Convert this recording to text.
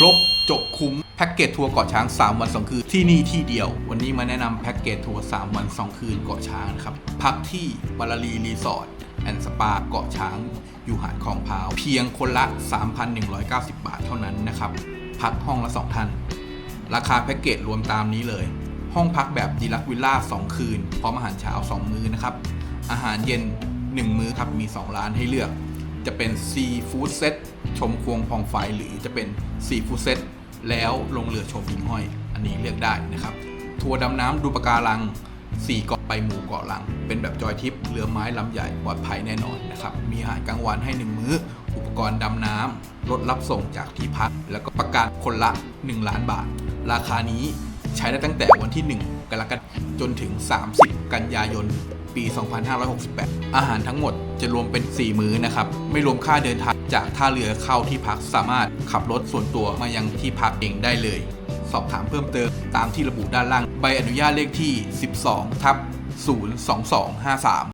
ครบจบคุ้มแพ็กเกจทัวร์เกาะช้าง 3 วัน 2 คืน ที่นี่ที่เดียว วันนี้มาแนะนำแพ็กเกจทัวร์3 วัน 2 คืนเกาะช้างนะครับ พักที่บาลารีรีสอร์ทแอนด์สปาเกาะช้าง อยู่หาดคลองพาว เพียงคนละ 3,190 บาทเท่านั้นนะครับ พักห้องละ 2 ท่าน ราคาแพ็กเกจรวมตามนี้เลย ห้องพักแบบดีลักวิลล่า 2 คืน พร้อมอาหารเช้า 2 มื้อนะครับ อาหารเย็น 1 มื้อครับมี 2 ร้านให้เลือก จะเป็นซีฟู้ดเซต ชมควงพองไฟหรือจะเป็นซีฟูเซตแล้วลงเรือชมหิ่งห้อย อันนี้เลือกได้นะครับ ทัวร์ดำน้ำดูปะการัง4เกาะไปหมู่เกาะลัง เป็นแบบจอยทิปเรือไม้ลำใหญ่ปลอดภัยแน่นอนนะครับ มีอาหารกลางวันให้ 1 มื้อ อุปกรณ์ดำน้ำรถรับส่งจากที่พัก แล้วก็ประกันคนละ 1 ล้านบาท ราคานี้ใช้ได้ตั้งแต่วันที่ 1 กรกฎาคมจนถึง 30 กันยายน ปี 2568 อาหารทั้งหมดจะรวมเป็น 4 มื้อนะครับ ไม่รวมค่าเดินทางจากท่าเรือเข้าที่พักสามารถขับรถส่วนตัวมายังที่พักเองได้เลย สอบถามเพิ่มเติมตามที่ระบุด้านล่าง ใบอนุญาตเลขที่ 12ทับ02253